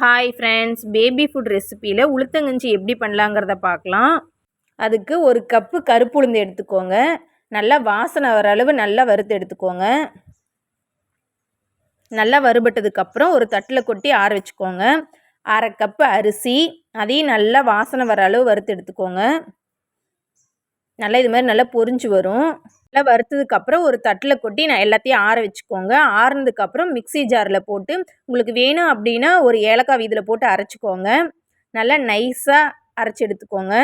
Hi friends baby food ரெசிப்பியில் உளுத்தங்கஞ்சி எப்படி பண்ணலாங்கிறத பார்க்கலாம். அதுக்கு ஒரு கப்பு கருப்பு உளுந்து எடுத்துக்கோங்க. நல்லா வாசனை வர அளவு நல்லா வறுத்து எடுத்துக்கோங்க. நல்லா வறுபட்டதுக்கப்புறம் ஒரு தட்டில் கொட்டி ஆற வச்சுக்கோங்க. அரை கப்பு அரிசி அதையும் நல்லா வாசனை வர அளவு வறுத்து எடுத்துக்கோங்க. நல்லா இது மாதிரி நல்லா பொரிஞ்சு வரும். நல்லா வறுத்ததுக்கப்புறம் ஒரு தட்டில் கொட்டி நான் எல்லாத்தையும் ஆற வச்சுக்கோங்க. ஆறுனதுக்கப்புறம் மிக்ஸி ஜாரில் போட்டு உங்களுக்கு வேணும் அப்படின்னா ஒரு ஏலக்காய் வீதியில் போட்டு அரைச்சிக்கோங்க. நல்லா நைஸாக அரைச்சி எடுத்துக்கோங்க.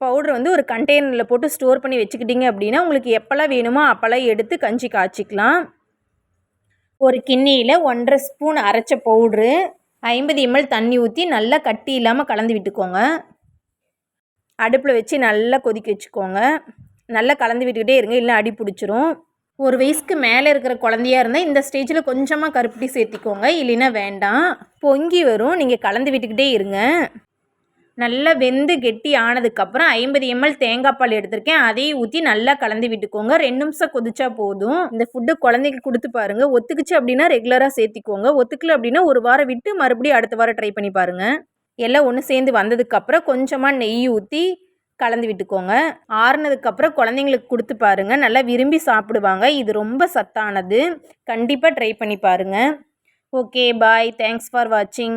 பவுடர் வந்து ஒரு கண்டெய்னரில் போட்டு ஸ்டோர் பண்ணி வச்சுக்கிட்டிங்க அப்படின்னா உங்களுக்கு எப்போல்லாம் வேணுமோ அப்போல்லாம் எடுத்து கஞ்சி காய்ச்சிக்கலாம். ஒரு கிண்ணியில் ஒன்றரை ஸ்பூன் அரைச்ச பவுட்ரு ஐம்பது எம்எல் தண்ணி ஊற்றி நல்லா கட்டி இல்லாமல் கலந்து விட்டுக்கோங்க. அடுப்பில் வச்சு நல்லா கொதிக்க வச்சுக்கோங்க. நல்லா கலந்து விட்டுக்கிட்டே இருங்க இல்லை அடி பிடிச்சிரும். ஒரு வயசுக்கு மேலே இருக்கிற குழந்தையா இருந்தால் இந்த ஸ்டேஜில் கொஞ்சமாக கருப்பட்டி சேர்த்திக்கோங்க இல்லைன்னா வேண்டாம். பொங்கி வரும் நீங்கள் கலந்து விட்டுக்கிட்டே இருங்க. நல்லா வெந்து கெட்டி ஆனதுக்கப்புறம் ஐம்பது எம்எல் தேங்காய் பால் எடுத்திருக்கேன் அதையும் ஊற்றி நல்லா கலந்து விட்டுக்கோங்க. ரெண்டு நிமிஷம் கொதிச்சா போதும். இந்த ஃபுட்டு குழந்தைக்கு கொடுத்து பாருங்கள் ஒத்துக்குச்சு அப்படின்னா ரெகுலராக சேர்த்திக்கோங்க. ஒத்துக்கல அப்படின்னா ஒரு வாரம் விட்டு மறுபடியும் அடுத்த வாரம் ட்ரை பண்ணி பாருங்கள் எல்லாம் ஒன்று சேர்ந்து வந்ததுக்கப்புறம் கொஞ்சமாக நெய் ஊற்றி கலந்து விட்டுக்கோங்க. ஆறுனதுக்கப்புறம் குழந்தைங்களுக்கு கொடுத்து பாருங்கள் நல்லா விரும்பி சாப்பிடுவாங்க. இது ரொம்ப சத்தானது. கண்டிப்பாக ட்ரை பண்ணி பாருங்கள் ஓகே பாய் தேங்க்ஸ் ஃபார் வாட்சிங்